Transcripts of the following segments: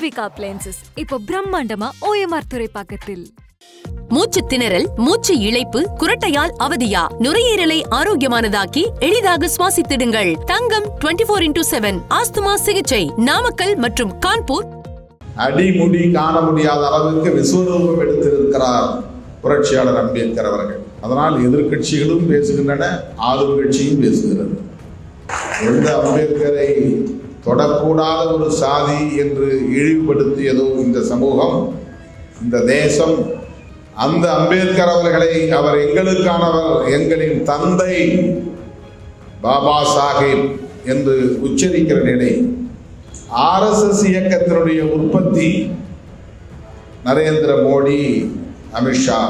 Poorvika appliances இப்போ பிரம்மாண்டமா OMR துறைப்பாக்கத்தில். மூச்சு திணறல் மூச்சு இழைப்பு குரட்டையால் அவதியா? நுரையீரலை ஆரோக்கியமானதாக்கி எளிதாக சுவாசித்திடுங்கள். Thangam 24 four into seven asthma சிகிச்சை நாமக்கல் மற்றும் கான்பூர். அடிமுடி காண முடியாத அளவுக்கு விஸ்வரூபம் எடுத்திருக்கிறார் புரட்சியாளர் அம்பேத்கர் அவர்கள். அதனால் எதிர்க்கட்சிகளும் பேசுகின்றன ஆளும் கட்சியும் பேசுகிறது. எந்த அம்பேத்கரை தொடக்கூடாத ஒரு சாதி என்று இழிவுபடுத்தியதோ இந்த சமூகம் இந்த தேசம் அந்த அம்பேத்கர் அவர்களை அவர் எங்களுக்கானவர் எங்களின் தந்தை பாபா சாஹேப் என்று உச்சரிக்கிற நிலை ஆர்எஸ்எஸ் இயக்கத்தினுடைய உற்பத்தி Narendra Modi Amit Shah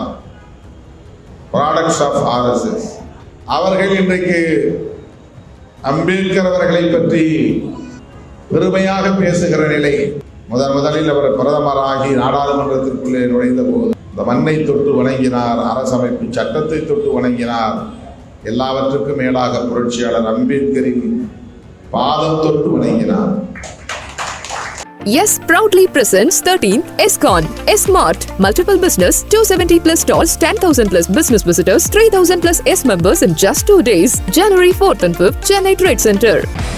products of RSS அவர்கள் இன்றைக்கு அம்பேத்கர் அவர்களை பற்றி பெருமையாக பேசுகிற நிலை. முதன் முதலில் அவர் பிரதமராகி நாடாளுமன்றத்திற்குள்ளே நுழைந்த போது இந்த மண்ணை தொட்டு வணங்கினார் அரசமைப்பு சட்டத்தை தொட்டு வணங்கினார். எல்லாவற்றுக்கும் மேலாக புரட்சியாளர் அம்பேத்கரின் பாதம் தொட்டு வணங்கினார். Yes proudly presents 13th SCON, S-Mart, multiple business, 270 plus stalls, 10,000 plus business visitors, 3,000 plus S members in just two days. January 4th and 5th, Chennai Trade Center.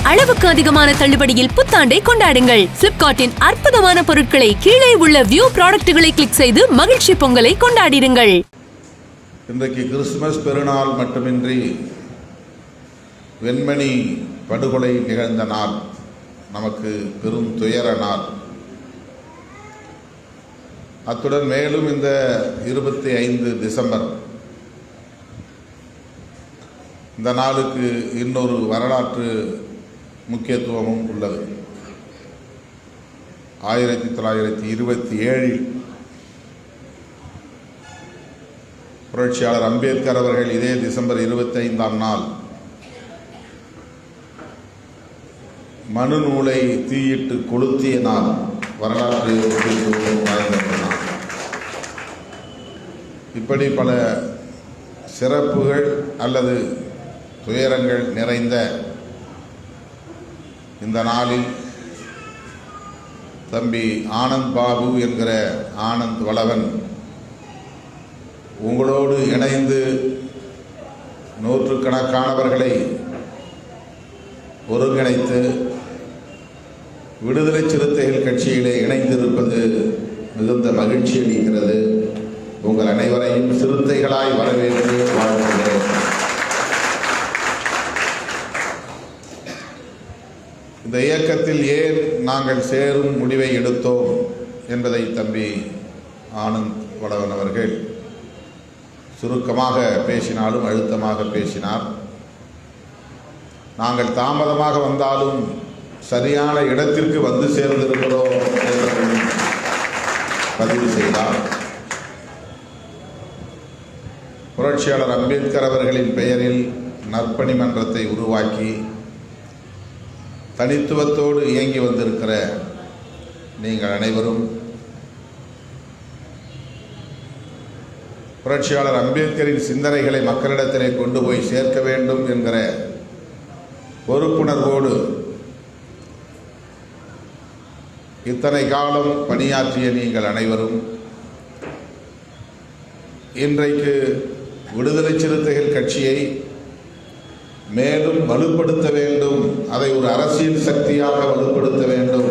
அளவுக்கு அதிகமான தள்ளுபடியில் புத்தாண்டை கொண்டாடுங்கள் பிளிப்கார்ட்டின் அற்புதமான பொருட்களை கீழே உள்ள வியூ ப்ராடக்ட்டுகளை கிளிக் செய்து மகிழ்ச்சி பொங்கலை கொண்டாடிடுங்கள் இன்றைக்கு கிறிஸ்துமஸ் பெருநாள் மட்டுமின்றி வெண்மணி படுகொலை நிகழ்ந்த நாள் நமக்கு பெரும் துயர நாள். அத்துடன் மேலும் இந்த இருபத்தி ஐந்து டிசம்பர். இந்த நாளுக்கு இன்னொரு வரலாற்று முக்கியத்துவமும் உள்ளது. ஆயிரத்தி தொள்ளாயிரத்தி இருபத்தி ஏழில் புரட்சியாளர் அம்பேத்கர் அவர்கள் இதே டிசம்பர் இருபத்தைந்தாம் நாள் மனு நூலை தீயிட்டு கொளுத்திய நாள் வரலாற்று முக்கியத்துவம் இப்படி பல சிறப்புகள் அல்லது துயரங்கள் நிறைந்த இந்த நாளில் தம்பி ஆனந்த் பாபு என்கிற ஆனந்த் வளவன் உங்களோடு இணைந்து நூற்றுக்கணக்கானவர்களை ஒருங்கிணைத்து விடுதலை சிறுத்தைகள் கட்சியிலே இணைந்திருப்பது மிகுந்த மகிழ்ச்சி அளிக்கிறது. உங்கள் அனைவரையும் சிறுத்தைகளாய் வரவேற்று வாழ்கிறேன் இந்த இயக்கத்தில் ஏன் நாங்கள் சேரும் முடிவை எடுத்தோம் என்பதை தம்பி ஆனந்த் வளவன் அவர்கள் சுருக்கமாக பேசினாலும் அழுத்தமாக பேசினார். நாங்கள் தாமதமாக வந்தாலும் சரியான இடத்திற்கு வந்து சேர்ந்திருக்கிறோம் என்று பதிவு செய்தார். புரட்சியாளர் அம்பேத்கர் அவர்களின் பெயரில் நற்பணி மன்றத்தை உருவாக்கி தனித்துவத்தோடு இயங்கி வந்திருக்கிற நீங்கள் அனைவரும் புரட்சியாளர் அம்பேத்கரின் சிந்தனைகளை மக்களிடத்திலே கொண்டு போய் சேர்க்க வேண்டும் என்கிற பொறுப்புணர்வோடு இத்தனை காலம் பணியாற்றிய நீங்கள் அனைவரும் இன்றைக்கு விடுதலை சிறுத்தைகள் கட்சியை மேலும் வலுப்படுத்த வேண்டும் அதை ஒரு அரசியல் சக்தியாக வலுப்படுத்த வேண்டும்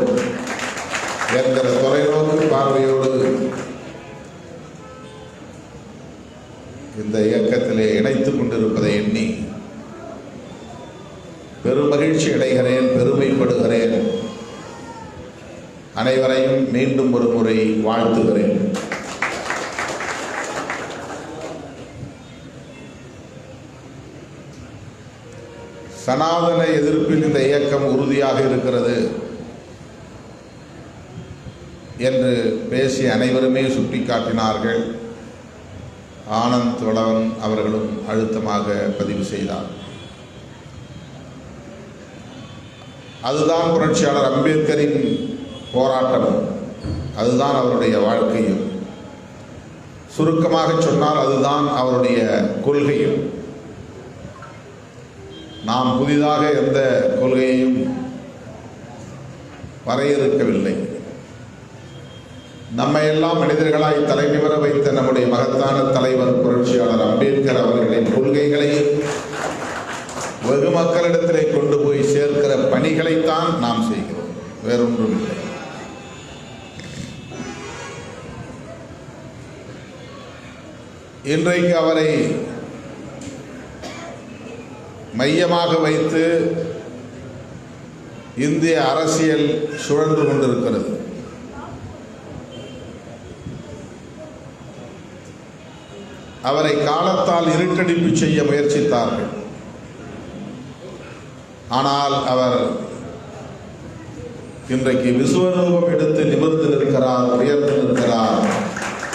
என்கிற தொலைநோக்கு பார்வையோடு இந்த இயக்கத்திலே இணைத்துக் கொண்டிருப்பதை எண்ணி பெருமகிழ்ச்சி அடைகிறேன் பெருமைப்படுகிறேன். அனைவரையும் மீண்டும் ஒரு முறை வாழ்த்துகிறேன். சனாதன எதிர்ப்பில் இந்த இயக்கம் உறுதியாக இருக்கிறது என்று பேசிய அனைவருமே சுட்டிக்காட்டினார்கள். ஆனந்த் வளவன் அவர்களும் அழுத்தமாக பதிவு செய்தார். அதுதான் புரட்சியாளர் அம்பேத்கரின் போராட்டமும் அதுதான் அவருடைய வாழ்க்கையும். சுருக்கமாக சொன்னால் அதுதான் அவருடைய கொள்கையும். நாம் புதிதாக எந்த கொள்கையையும் வரையறுக்கவில்லை. நம்மை எல்லாம் மனிதர்களாய் தலைநிவர வைத்த நம்முடைய மகத்தான தலைவர் புரட்சியாளர் அம்பேத்கர் அவர்களின் கொள்கைகளை வெகு மக்களிடத்திலே கொண்டு போய் சேர்க்கிற பணிகளைத்தான் நாம் செய்கிறோம். வேறொன்றும் இல்லை. இன்றைக்கு அவரை மையமாக வைத்து இந்திய அரசியல் சுழன்று கொண்டிருக்கிறது. அவரை காலத்தால் இருட்டடிப்பு செய்ய முயற்சித்தார்கள். ஆனால் அவர் இன்றைக்கு விஸ்வரூபம் எடுத்து நிமிர்ந்து நிற்கிறார் உயர்ந்து நிற்கிறார்.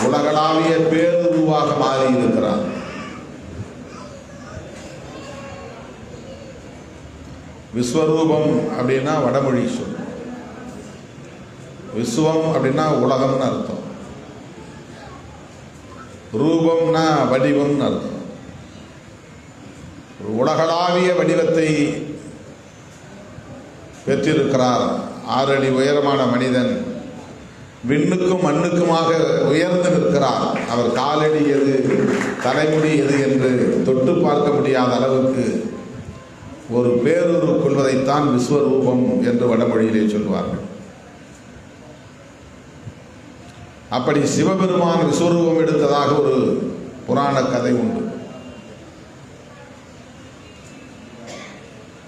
உலகளாவிய குருவாக மாறி இருக்கிறார். விஸ்வரூபம் அப்படின்னா வடமொழி சொல். விஸ்வம் அப்படின்னா உலகம்னு அர்த்தம். ரூபம்னா வடிவம்னு அர்த்தம். ஒரு உலகளாவிய வடிவத்தை பெற்றிருக்கிறார். ஆறடி உயரமான மனிதன் விண்ணுக்கும் மண்ணுக்குமாக உயர்ந்து நிற்கிறார். அவர் காலடி எது தலைமுடி எது என்று தொட்டு பார்க்க முடியாத அளவுக்கு ஒரு பேரூர் கொள்வதைத்தான் விஸ்வரூபம் என்று வடமொழியிலே சொல்வார்கள். அப்படி சிவபெருமான் விஸ்வரூபம் எடுத்ததாக ஒரு புராண கதை உண்டு.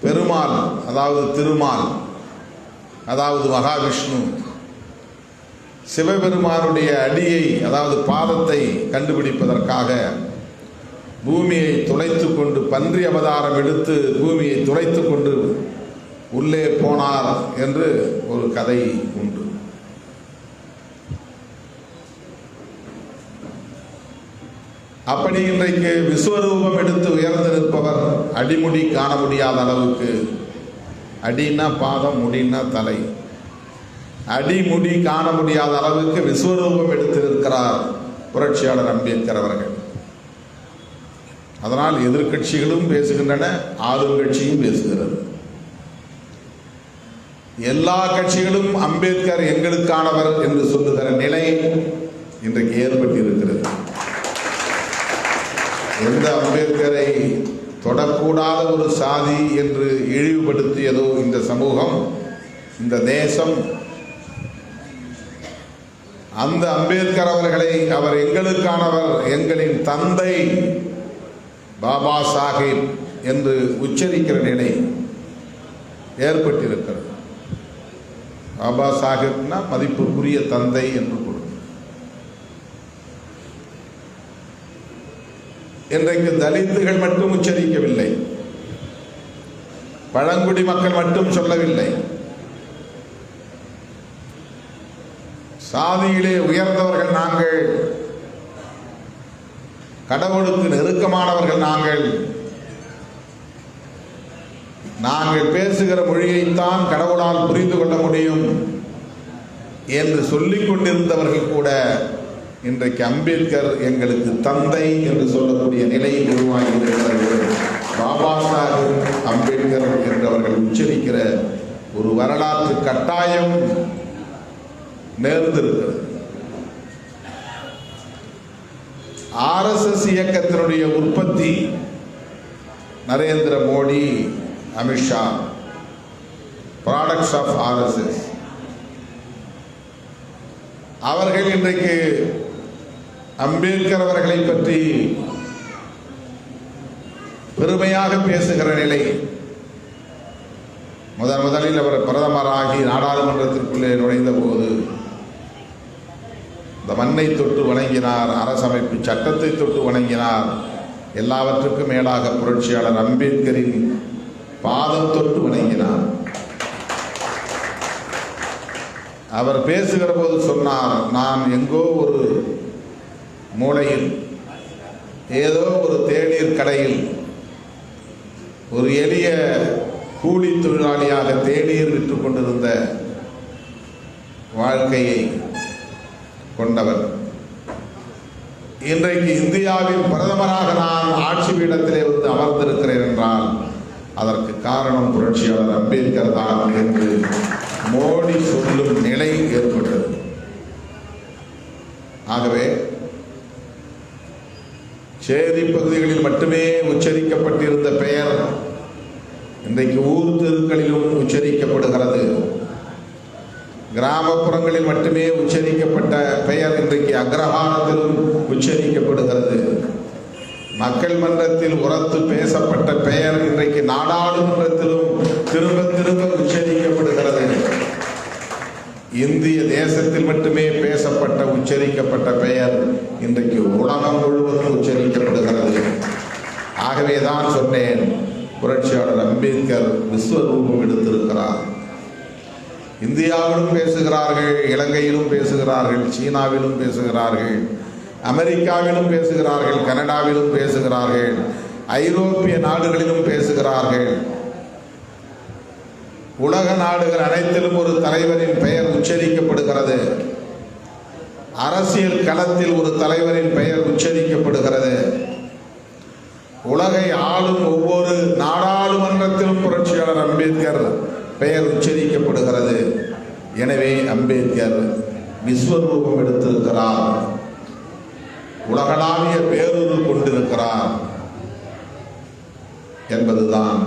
பெருமாள் அதாவது திருமால் அதாவது மகாவிஷ்ணு சிவபெருமானுடைய அடியை அதாவது பாதத்தை கண்டுபிடிப்பதற்காக பூமியை துளைத்து கொண்டு பன்றி அவதாரம் எடுத்து பூமியை துளைத்து கொண்டு உள்ளே போனார் என்று ஒரு கதை உண்டு. அப்படி இன்றைக்கு விஸ்வரூபம் எடுத்து உயர்ந்து நிற்பவர் அடிமுடி காண முடியாத அளவுக்கு. அடின்னா பாதம் முடின்னா தலை. அடிமுடி காண முடியாத அளவுக்கு விஸ்வரூபம் எடுத்து புரட்சியாளர் அம்பேத்கர் அவர்கள். அதனால் எதிர்க்கட்சிகளும் பேசுகின்றன ஆளும் கட்சியும் பேசுகிறது. எல்லா கட்சிகளும் அம்பேத்கர் எங்களுக்கானவர் என்று சொல்லுகிற நிலை இன்றைக்கு ஏற்பட்டிருக்கிறது. எந்த அம்பேத்கரை தொடக்கூடாத ஒரு சாதி என்று இழிவுபடுத்தியதோ இந்த சமூகம் இந்த தேசம் அந்த அம்பேத்கர் அவர்களை அவர் எங்களுக்கானவர் எங்களின் தந்தை பாபா சாஹிப் என்று உச்சரிக்கிற நிலை ஏற்பட்டிருக்கிறது. பாபா சாஹிப்னா மதிப்புக்குரிய தந்தை என்று பொருள். இன்றைக்கு தலித்துகள் மட்டும் உச்சரிக்கவில்லை. பழங்குடி மக்கள் மட்டும் சொல்லவில்லை. சாதியிலே உயர்ந்தவர்கள் நாங்கள். கடவுளுக்கு நெருக்கமானவர்கள் நாங்கள். நாங்கள் பேசுகிற மொழியைத்தான் கடவுளால் புரிந்து கொள்ள முடியும் என்று சொல்லிக் கொண்டிருந்தவர்கள் கூட இன்றைக்கு அம்பேத்கர் எங்களுக்கு தந்தை என்று சொல்லக்கூடிய நிலை உருவாகி இருக்கிறது பாபா சாஹிப் அம்பேத்கர் என்றவர்கள் உச்சரிக்கிற ஒரு வரலாற்று கட்டாயம் நேர்ந்திருக்கிறது. ஆர்எஸ்எஸ் இயக்கத்தினுடைய உற்பத்தி Narendra Modi Amit Shah products of RSS அவர்கள் இன்றைக்கு அம்பேத்கர் அவர்களை பற்றி பெருமையாக பேசுகிற நிலை முதன் முதலில் அவர் பிரதமராகி நாடாளுமன்றத்திற்குள்ளே நுழைந்த போது இந்த மண்ணை தொட்டு வணங்கினார் அரசமைப்பு சட்டத்தை தொட்டு வணங்கினார். எல்லாவற்றுக்கும் மேலாக புரட்சியாளர் அம்பேத்கரின் பாதம் தொட்டு வணங்கினார். அவர் பேசுகிற போது சொன்னார் நான் எங்கோ ஒரு மூலையில் ஏதோ ஒரு தேநீர் கடையில் ஒரு எளிய கூலி தொழிலாளியாக தேநீர் விற்று கொண்டிருந்த வாழ்க்கையை கொண்டவர் இன்றைக்கு இந்தியாவின் பிரதமராக நான் ஆட்சி பீடத்திலே வந்து அமர்ந்திருக்கிறேன் என்றால் அதற்கு காரணம் புரட்சியாளர் அம்பேத்கர் தான் என்று மோடி சொல்லும் நிலை ஏற்பட்டது. ஆகவே சேரி பகுதிகளில் மட்டுமே உச்சரிக்கப்பட்டிருந்த பெயர் இன்றைக்கு ஊர் தெருக்களிலும் உச்சரிக்கப்படுகிறது. கிராமப்புறங்களில் மட்டுமே உச்சரிக்கப்பட்ட பெயர் இன்றைக்கு அக்ரஹாரத்திலும் உச்சரிக்கப்படுகிறது. மக்கள் மன்றத்தில் உரத்து பேசப்பட்ட பெயர் இன்றைக்கு நாடாளுமன்றத்திலும் திரும்ப திரும்ப உச்சரிக்கப்படுகிறது. இந்திய தேசத்தில் மட்டுமே பேசப்பட்ட உச்சரிக்கப்பட்ட பெயர் இன்றைக்கு உலகம் முழுவதும் உச்சரிக்கப்படுகிறது. ஆகவே தான் சொன்னேன் புரட்சியாளர் அம்பேத்கர் விஸ்வரூபம் எடுத்திருக்கிறார். இந்தியாவிலும் பேசுகிறார்கள் இலங்கையிலும் பேசுகிறார்கள் சீனாவிலும் பேசுகிறார்கள் அமெரிக்காவிலும் பேசுகிறார்கள் கனடாவிலும் பேசுகிறார்கள் ஐரோப்பிய நாடுகளிலும் பேசுகிறார்கள். உலக நாடுகள் அனைத்திலும் ஒரு தலைவரின் பெயர் உச்சரிக்கப்படுகிறது. அரசியல் களத்தில் ஒரு தலைவரின் பெயர் உச்சரிக்கப்படுகிறது. உலகை ஆளும் ஒவ்வொரு நாடாளுமன்றத்திலும் புரட்சியாளர் அம்பேத்கர் பெயர் உச்சரிக்கப்படுகிறது. எனவே அம்பேத்கர் விஸ்வரூபம் எடுத்திருக்கிறார். உலகளாவிய பேரூரு கொண்டிருக்கிறார் என்பதுதான்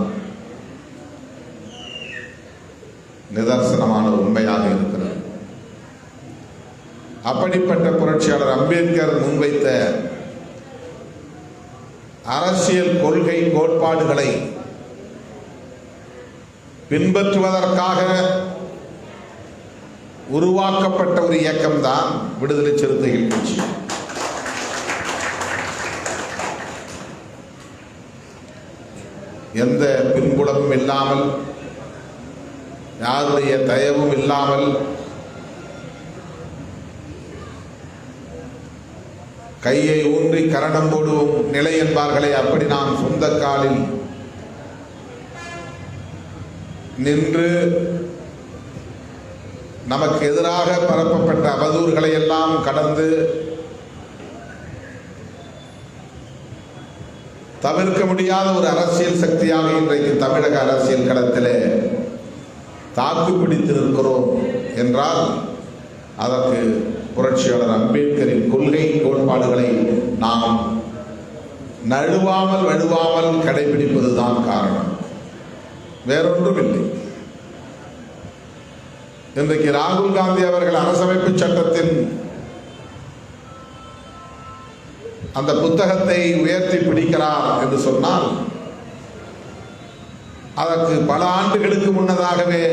நிதர்சனமான உண்மையாக இருக்கிறது. அப்படிப்பட்ட புரட்சியாளர் அம்பேத்கர் முன்வைத்த அரசியல் கொள்கை கோட்பாடுகளை பின்பற்றுவதற்காக உருவாக்கப்பட்ட ஒரு இயக்கம்தான் விடுதலை சிறுத்தைகள் கட்சி. எந்த பின்புலமும் இல்லாமல் யாருடைய தயவும் இல்லாமல் கையை ஊன்றி கரணம் போடுவோம் நிலை என்பார்களே அப்படி நாம் சொந்த காலில் நின்று நமக்கு எதிராக பரப்பப்பட்ட அவதூறுகளை எல்லாம் கடந்து தவிர்க்க முடியாத ஒரு அரசியல் சக்தியாக இன்றைக்கு தமிழக அரசியல் களத்திலே தாக்கு பிடித்திருக்கிறோம் நிற்கிறோம் என்றால் அதற்கு புரட்சியாளர் அம்பேத்கரின் கொள்கை கோட்பாடுகளை நாம் நழுவாமல் வழுவாமல் கடைபிடிப்பதுதான் காரணம். வேறொன்றும் இல்லை இன்றைக்கு ராகுல் காந்தி அவர்கள் அரசமைப்பு சட்டத்தின் அந்த புத்தகத்தை உயர்த்தி பிடிக்கிறார் என்று சொன்னால் அதற்கு பல ஆண்டுகளுக்கு முன்னதாகவே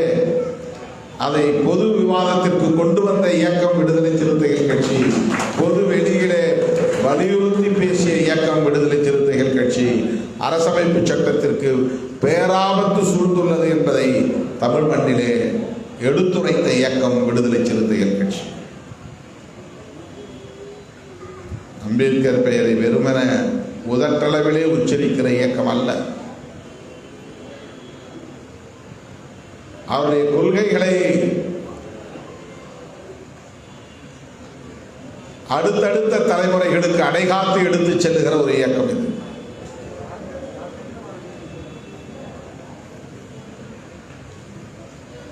அதை பொது விவாதத்திற்கு கொண்டு வந்த இயக்கம் விடுதலை சிறுத்தைகள் கட்சி பொது வெளியிலே வலியுறுத்தி பேசிய இயக்கம் விடுதலை சிறுத்தைகள் கட்சி அரசமைப்பு சட்டத்திற்கு பேராபத்து சூழ்ந்துள்ளது என்பதை தமிழ் மண்ணிலே எடுத்துரைத்த இயக்கம் விடுதலை சிறுத்தைகள் கட்சி. அம்பேத்கர் பெயரை வெறுமன உதட்டளவிலே உச்சரிக்கிற இயக்கம் அல்ல. அவருடைய கொள்கைகளை அடுத்தடுத்த தலைமுறைகளுக்கு அடைகாத்து எடுத்துச் செல்லுகிற ஒரு இயக்கம் இது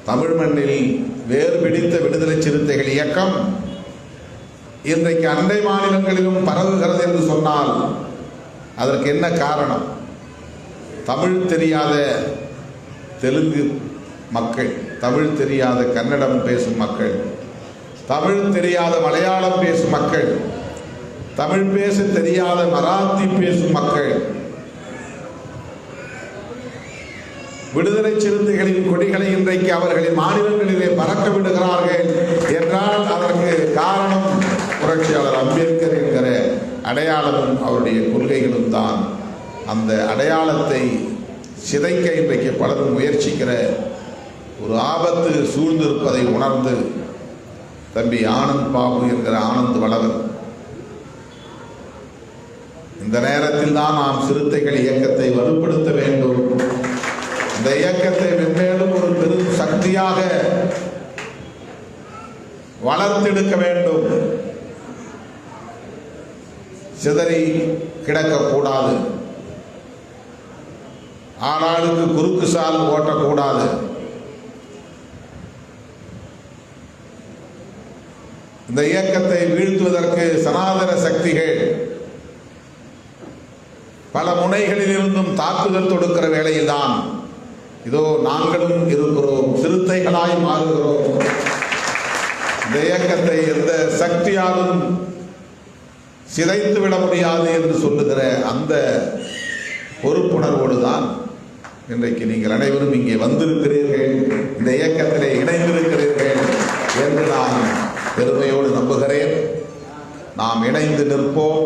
தமிழ் மண்ணில் வேறு பிடித்த விடுதலை சிறுத்தைகள் இயக்கம். இன்றைக்கு அண்டை மாநிலங்களிலும் பரவுகிறது என்று சொன்னால் அதற்கு என்ன காரணம்? தமிழ் தெரியாத தெலுங்கு மக்கள் தமிழ் தெரியாத கன்னடம் பேசும் மக்கள் தமிழ் தெரியாத மலையாளம் பேசும் மக்கள் தமிழ் பேச தெரியாத மராத்தி பேசும் மக்கள் விடுதலை சிறுத்தைகளின் கொடிகளை இன்றைக்கு அவர்களின் மாநிலங்களிலே பறக்க விடுகிறார்கள் என்றால் அதற்கு காரணம் புரட்சியாளர் அம்பேத்கர் என்கிற அடையாளமும் அவருடைய கொள்கைகளும் தான். அந்த அடையாளத்தை சிதைக்க இன்றைக்கு பலரும் முயற்சிக்கிற ஒரு ஆபத்து சூழ்ந்திருப்பதை உணர்ந்து தம்பி ஆனந்த் பாபு என்கிற ஆனந்த் வளவன் இந்த நேரத்தில் தான் நாம் சிறுத்தைகள் இயக்கத்தை வலுப்படுத்த வேண்டும். இந்த இயக்கத்தை மென்மேலும் ஒரு பெரும் சக்தியாக வளர்த்தெடுக்க வேண்டும். சிதறி கிடக்கக்கூடாது. ஆளாளுக்கு குறுக்கு சால் ஓட்டக்கூடாது. இந்த இயக்கத்தை வீழ்த்துவதற்கு சனாதன சக்திகள் பல முனைகளிலிருந்தும் தாக்குதல் தொடுக்கிற வேளையில்தான் இதோ நாங்களும் இருக்கிறோம் சிறுத்தைகளாய் மாறுகிறோம். இந்த இயக்கத்தை எந்த சக்தியாலும் சிதைத்து விட முடியாது என்று சொல்லுகிற அந்த பொறுப்புணர்வோடு தான் இன்றைக்கு நீங்கள் அனைவரும் இங்கே வந்திருக்கிறீர்கள். இந்த இயக்கத்திலே இணைந்திருக்கிறீர்கள் என்று நான் பெருமையோடு நம்புகிறேன். நாம் இணைந்து நிற்போம்.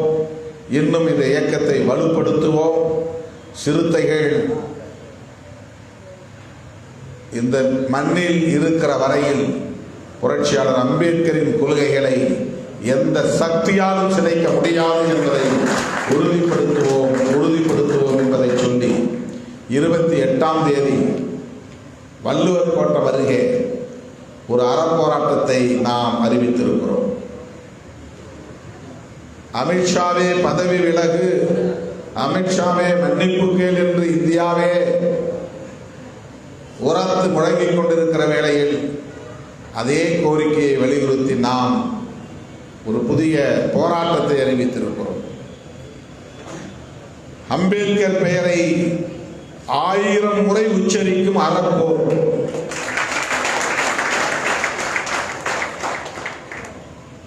இன்னும் இந்த இயக்கத்தை வலுப்படுத்துவோம். சிறுத்தைகள் இந்த மண்ணில் இருக்கிற வரையில் புரட்சியாளர் அம்பேத்கரின் கொள்கைகளை எந்த சக்தியாலும் சிதைக்க முடியாது என்பதை உறுதிப்படுத்துவோம் உறுதிப்படுத்துவோம் என்பதை சொல்லி இருபத்தி எட்டாம் தேதி வள்ளுவர் கோட்டம் அருகே ஒரு அறப்போராட்டத்தை நாம் அறிவித்திருக்கிறோம். அமித்ஷாவே பதவி விலகு அமித்ஷாவே மன்னிப்பு கேள் என்று இந்தியாவே மனது முழங்கிக் கொண்டிருக்கிற வேளையில் அதே கோரிக்கையை வலியுறுத்தி நாம் ஒரு புதிய போராட்டத்தை அறிவித்திருக்கிறோம். அம்பேத்கர் பெயரை ஆயிரம் முறை உச்சரிக்கும் அறப்போர்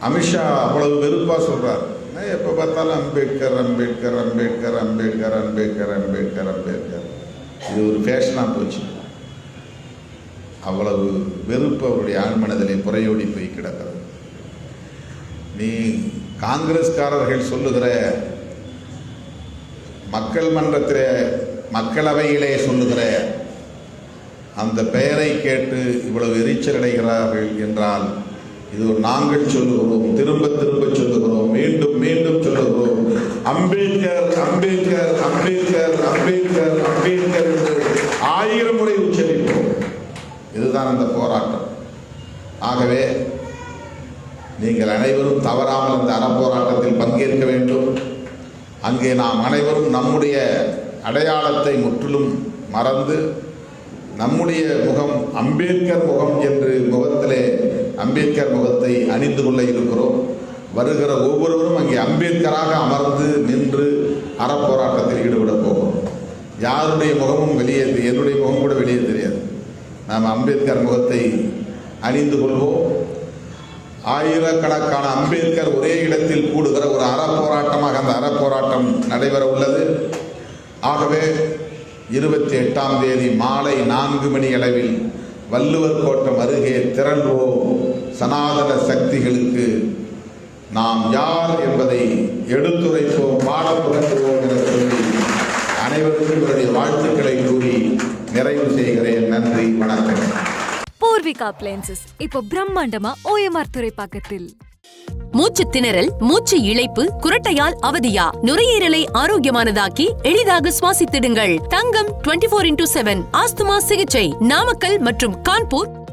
அமித்ஷா அவ்வளவு வெறுப்பா சொல்றார். என்ன எப்ப பார்த்தாலும் அம்பேத்கர் அம்பேத்கர் அம்பேத்கர் அம்பேத்கர் அம்பேத்கர் அம்பேத்கர் அம்பேத்கர் இது ஒரு ஃபேஷனா போச்சு. அவ்வளவு வெறுப்பு அவருடைய ஆழ்மனதிலே புறையோடி போய் கிடக்கிறது. நீ காங்கிரஸ்காரர்கள் சொல்லுகிற மக்கள் மன்றத்தில் மக்களவையிலே சொல்லுகிற அந்த பெயரை கேட்டு இவ்வளவு எரிச்சல் அடைகிறார்கள் என்றால் இது நாங்கள் சொல்லுகிறோம் திரும்ப திரும்ப சொல்லுகிறோம் மீண்டும் மீண்டும் சொல்லுகிறோம். அம்பேத்கர் அம்பேத்கர் அம்பேத்கர் அம்பேத்கர் அம்பேத்கர் என்று ஆயிரம் முறை உச்சரிப்போம் தான் அந்த போராட்டம். ஆகவே நீங்கள் அனைவரும் தவறாமல் அந்த அறப்போராட்டத்தில் பங்கேற்க வேண்டும். அங்கே நாம் அனைவரும் நம்முடைய அடையாளத்தை முற்றிலும் மறந்து நம்முடைய முகம் அம்பேத்கர் முகம் என்று முகத்திலே அம்பேத்கர் முகத்தை அணிந்து கொள்ள இருக்கிறோம். வருகிற ஒவ்வொருவரும் அங்கே அம்பேத்கராக அமர்ந்து நின்று அறப்போராட்டத்தில் ஈடுபட போகிறோம். யாருடைய முகமும் வெளியே என்னுடைய முகம் கூட வெளியே தெரியாது. நாம் அம்பேத்கர் முகத்தை அணிந்து கொள்வோம். ஆயிரக்கணக்கான அம்பேத்கர் ஒரே இடத்தில் கூடுகிற ஒரு அறப்போராட்டமாக அந்த அறப்போராட்டம் நடைபெற உள்ளது. ஆகவே இருபத்தி எட்டாம் தேதி மாலை நான்கு மணி அளவில் வள்ளுவர் கோட்டம் அருகே திரள்வோம். சனாதன சக்திகளுக்கு நாம் யார் என்பதை எடுத்துரைப்போம் பாட புகட்டுவோம் என சொல்லி அனைவருக்கும் என்னுடைய வாழ்த்துக்களை கூறி நிறைவு செய்கிறேன். நன்றி. பூர்விகா அப்ளையன்சஸ் இப்போ பிரம்மாண்டமா ஓஎம்ஆர் துறைப்பாக்கத்தில். மூச்சு திணறல் மூச்சு இழைப்பு குரட்டையால் அவதியா? நுரையீரலை ஆரோக்கியமானதாக்கி எளிதாக சுவாசித்திடுங்கள். தங்கம் 24 இன்டூ செவன் ஆஸ்துமா சிகிச்சை நாமக்கல் மற்றும் கான்பூர்